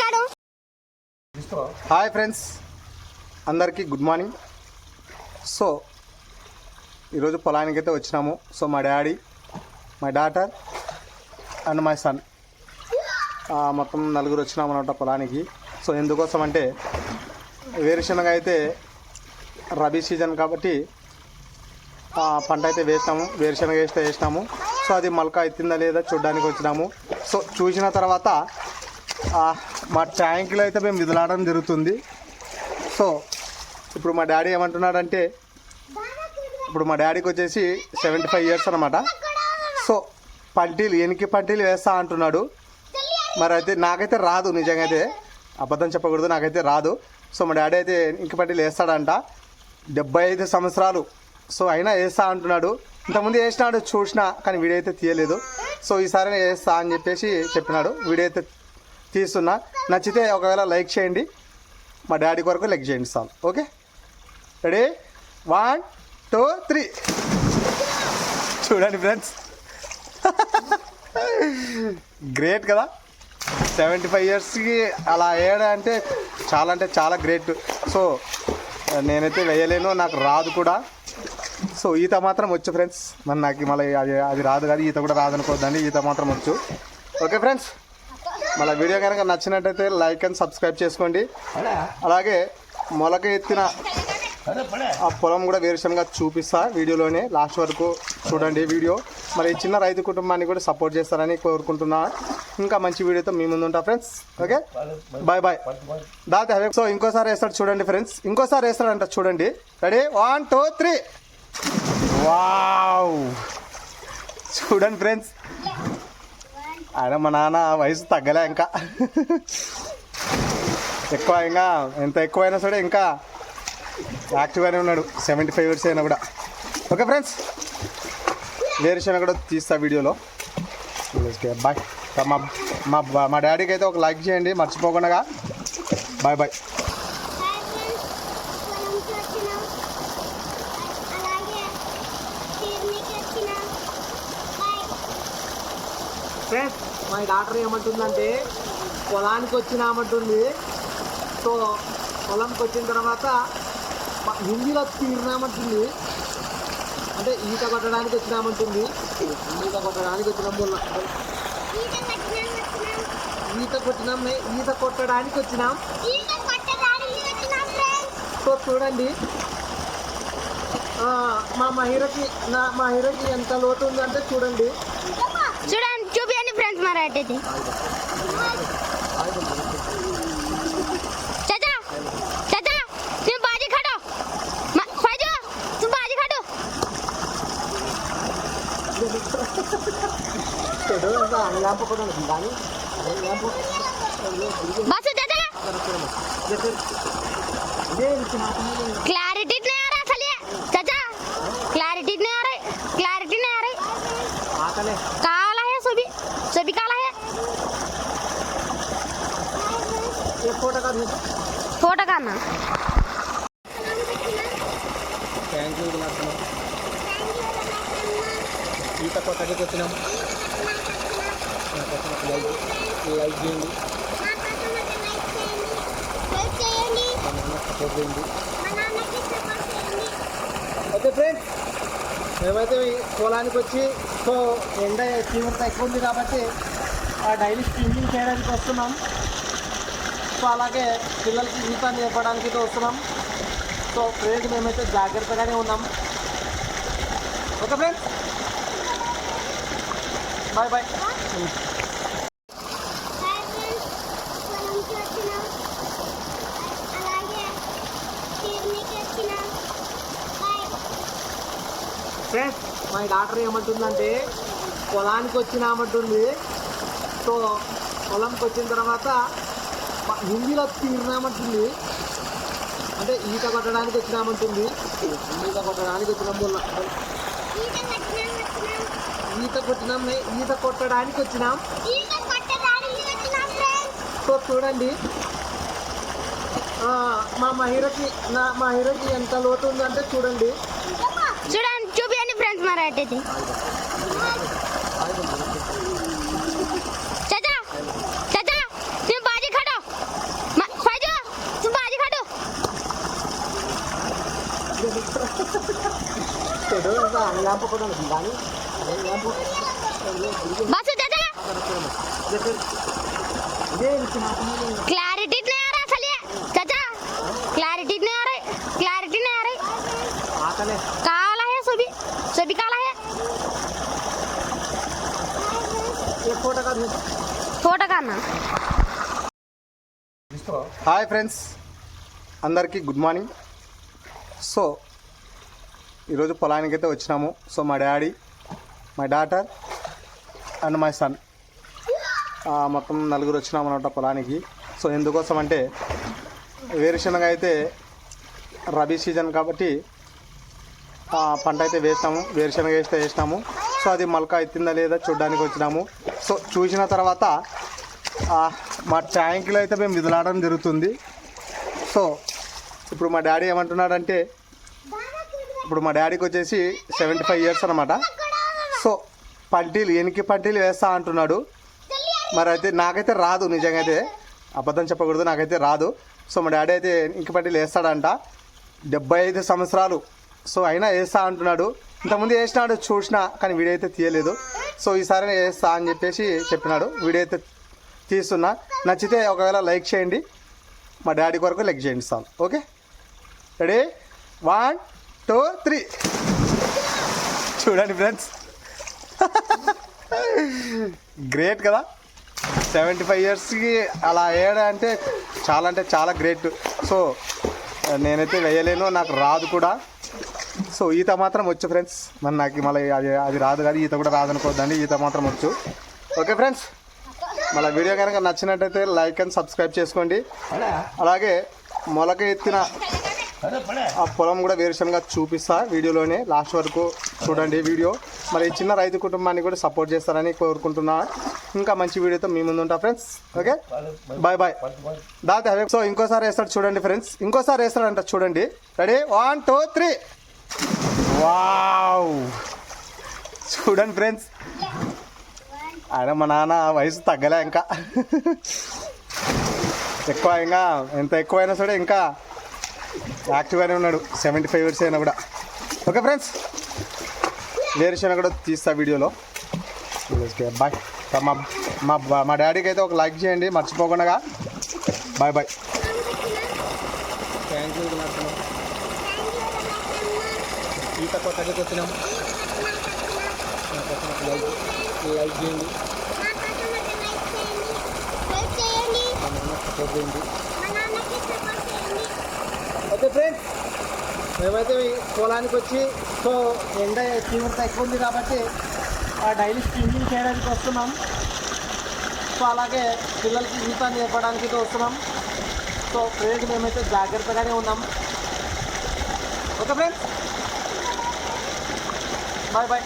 కాడు. Hi friends. అందరికీ good morning. So ఈరోజు పొలానికి అయితే వచ్చినాము. సో మా daddy my daughter and my son. మొత్తం నలుగురు వచ్చినాము అనమాట పొలానికి. సో ఎందుకోసం అంటే వేరుశనగ అయితే రబీ సీజన్ కాబట్టి పంట అయితే వేసినాము వేరుశనగ వేస్తే వేసినాము సో అది మొలక ఎత్తిందా లేదా చూడడానికి వచ్చినాము. సో చూసిన తర్వాత మా ట్యాంకులో అయితే మేము విదలాడడం జరుగుతుంది. సో ఇప్పుడు మా డాడీ ఏమంటున్నాడంటే ఇప్పుడు మా డాడీకి వచ్చేసి సెవెంటీ ఫైవ్ ఇయర్స్ అనమాట సో పంటీలు ఎనికి పంటీలు వేస్తా అంటున్నాడు. మరి అయితే నాకైతే రాదు నిజంగా అయితే అబద్ధం చెప్పకూడదు నాకైతే రాదు. సో మా డాడీ అయితే ఇంక పంటీలు వేస్తాడంట. డెబ్బై ఐదు సంవత్సరాలు సో అయినా వేస్తా అంటున్నాడు. ఇంతకుముందు వేసినాడు చూసిన కానీ వీడియో అయితే తీయలేదు. సో ఈసారి వేస్తా అని చెప్పేసి చెప్పినాడు. వీడియో అయితే తీస్తున్నా. నచ్చితే ఒకవేళ లైక్ చేయండి. మా డాడీ కొరకు లైక్ చేయండి sir. Okay? Ready? One two three. చూడండి ఫ్రెండ్స్. గ్రేట్ కదా? సెవెంటీ ఫైవ్ ఇయర్స్కి అలా వేయడం అంటే చాలా అంటే చాలా గ్రేట్. సో నేనైతే వేయలేను నాకు రాదు కూడా. సో ఈత మాత్రం వచ్చు ఫ్రెండ్స్ మరి నాకు మళ్ళీ అది అది రాదు కదా ఈత కూడా రాదు అనుకోవద్దండి ఈత మాత్రం వచ్చు. ఓకే ఫ్రెండ్స్ మళ్ళీ వీడియో కనుక నచ్చినట్టయితే లైక్ అండ్ సబ్స్క్రైబ్ చేసుకోండి. అలాగే మొలక ఎత్తిన ఆ పొలం కూడా వేరుశనగా చూపిస్తా వీడియోలోనే. లాస్ట్ వరకు చూడండి వీడియో. మరి చిన్న రైతు కుటుంబాన్ని కూడా సపోర్ట్ చేస్తారని కోరుకుంటున్నా. ఇంకా మంచి వీడియోతో మీ ముందు ఉంటా ఫ్రెండ్స్ ఓకే? బాయ్ బాయ్ దాతే సో ఇంకోసారి వేస్తాడు చూడండి ఫ్రెండ్స్ ఇంకోసారి వేస్తాడంట చూడండి. Ready one two three wow. చూడండి ఫ్రెండ్స్. ఆయన మా నాన్న వయసు తగ్గలే ఇంకా. ఎక్కువ ఇంకా ఎంత ఎక్కువైనా సరే ఇంకా యాక్టివ్గానే ఉన్నాడు. సెవెంటీ ఫైవ్ ఇయర్స్ అయినా కూడా. Okay friends. వేరుశనగ కూడా తీస్తా వీడియోలో. బాయ్ మా మా మా డాడీకి అయితే ఒక లైక్ చేయండి. మర్చిపోకుండా. బాయ్ బాయ్ ఫ్రెండ్స్ మా డాక్టర్ ఏమంటుందంటే పొలానికి వచ్చినామంటుంది సో పొలంకి వచ్చిన తర్వాత హిందీలో తీరినామంటుంది అంటే ఈత కొట్టడానికి వచ్చినామంటుంది ఈత కొట్టడానికి వచ్చినాం ఈత కొట్టినాం ఈత కొట్టడానికి వచ్చినాం. సో చూడండి. మా మహిరకి నా మా హీరోకి ఎంత లోతు ఉందంటే చూడండి. कराटे थे। चाचा चाचा तुम बाजी खटो। फाइजो तुम बाजी खटो। बस चाचा। क्लास ఫోటో కానా ఈత వచ్చినాం లైక్ ఫ్రెండ్స్ మేమైతే పొలానికి వచ్చి సో ఎండ తీవ్రత ఎక్కువ ఉంది కాబట్టి ఆ డైలీ స్విమ్మింగ్ చేయడానికి వస్తున్నాం. సో అలాగే పిల్లలకి ఈత నేర్పడానికి అయితే వస్తున్నాం. సో ఫ్రెండ్స్ మేమైతే జాగ్రత్తగానే ఉన్నాం. Okay friends? Bye bye. Friends మా డాక్టర్ ఏమంటుందంటే పొలానికి వచ్చినామంటుంది. సో పొలంకి వచ్చిన తర్వాత హిందీలో తీరినామంటుంది అంటే ఈత కొట్టడానికి వచ్చినామంటుంది. ఈత కొట్టడానికి వచ్చినాం మొన్న. ఈత కొట్టినాం మే- ఈత కొట్టడానికి వచ్చినాం. సో చూడండి. ఆ, మా మహిరకి నా మా హీరోకి ఎంత లోతు ఉందంటే చూడండి. చూడండి రైట్ అయితే. चाचा बस चाचा ఇదే ఇచ్చి మాత్రమే क्लैरिटी नहीं आ रहा चलिए चाचा क्लैरिटी नहीं आ रही क्लैरिटी नहीं आ रही ఆకలే काला है सभी सभी काला है ఏ ఫోటో కాదు फोटो का ना హాయ్ ఫ్రెండ్స్ అందరికీ గుడ్ మార్నింగ్ సో ఈరోజు పొలానికి అయితే వచ్చినాము. సో మా daddy my daughter and my son. మొత్తం నలుగురు వచ్చినాము అనమాట పొలానికి. సో ఎందుకోసం అంటే వేరుశనగ అయితే రబీ సీజన్ కాబట్టి పంట అయితే వేసినాము వేరుశనగ వేస్తే వేసినాము సో అది మొలక ఎత్తిందా లేదా చూడడానికి వచ్చినాము. సో చూసిన తర్వాత మా ట్యాంకులో అయితే మేము విదలాడడం జరుగుతుంది. సో ఇప్పుడు మా డాడీ ఏమంటున్నాడంటే ఇప్పుడు మా డాడీకి వచ్చేసి సెవెంటీ ఫైవ్ ఇయర్స్ అనమాట సో పంటీలు ఎనికి పంటీలు వేస్తా అంటున్నాడు. మరి అయితే నాకైతే రాదు నిజంగా అయితే అబద్ధం చెప్పకూడదు నాకైతే రాదు. సో మా డాడీ అయితే ఇంక పంటీలు వేస్తాడంట. డెబ్బై ఐదు సంవత్సరాలు. సో అయినా వేస్తా అంటున్నాడు. ఇంతకుముందు వేసినాడు చూసిన కానీ వీడియో అయితే తీయలేదు. సో ఈసారి వేస్తా అని చెప్పేసి చెప్పినాడు. వీడియో అయితే తీస్తున్నా. నచ్చితే ఒకవేళ లైక్ చేయండి. మా డాడీ కొరకు లైక్ చేయండి sir. Okay ready one two three చూడండి ఫ్రెండ్స్ గ్రేట్ కదా? సెవెంటీ ఫైవ్ ఇయర్స్కి అలా వేయడం అంటే చాలా అంటే చాలా గ్రేట్ సో నేనైతే వేయలేను నాకు రాదు కూడా. సో ఈత మాత్రం వచ్చు ఫ్రెండ్స్ మరి నాకు మళ్ళీ అది అది రాదు కానీ ఈత కూడా రాదనుకోవద్దండి ఈత మాత్రం వచ్చు. ఓకే ఫ్రెండ్స్ మళ్ళీ వీడియో కనుక నచ్చినట్టయితే లైక్ అండ్ సబ్స్క్రైబ్ చేసుకోండి. అలాగే మొలక ఎత్తిన ఆ పొలం కూడా వేరుశనగా చూపిస్తా వీడియోలోనే. లాస్ట్ వరకు చూడండి వీడియో. మరి ఈ చిన్న రైతు కుటుంబాన్ని కూడా సపోర్ట్ చేస్తారని కోరుకుంటున్నా. ఇంకా మంచి వీడియోతో మీ ముందు ఉంటా ఫ్రెండ్స్. ఓకే? బాయ్ బాయ్ దాత సో ఇంకోసారి వేస్తాడు చూడండి ఫ్రెండ్స్. ఇంకోసారి వేస్తాడంట చూడండి. Ready one two three wow చూడండి ఫ్రెండ్స్. ఆయన మా నాన్న వయసు తగ్గలే ఇంకా. ఎక్కువ ఇంకా ఎంత ఎక్కువైనా సరే ఇంకా యాక్టివ్గానే ఉన్నాడు. సెవెంటీ ఫైవ్ ఇయర్స్ అయినా కూడా. Okay friends. వేరుశనగ కూడా తీస్తా వీడియోలో. బాయ్ మా మా మా డాడీకి అయితే ఒక లైక్ చేయండి. మర్చిపోకుండా. బాయ్ బాయ్ థ్యాంక్ యూ ఈత కొత్తకి వచ్చినాం. లైక్ లైక్ చేయండి. సపోర్ట్ చేయండి. ఓకే ఫ్రెండ్స్ మేమైతే పొలానికి వచ్చి సో ఎండ తీవ్రత ఎక్కువ ఉంది కాబట్టి ఆ డైలీ స్విమ్మింగ్ చేయడానికి వస్తున్నాం. సో అలాగే పిల్లలకి ఈత నేర్పడానికి వస్తున్నాం. సో ఫ్రెండ్స్ మేమైతే జాగ్రత్తగానే ఉన్నాం. Okay friends bye bye.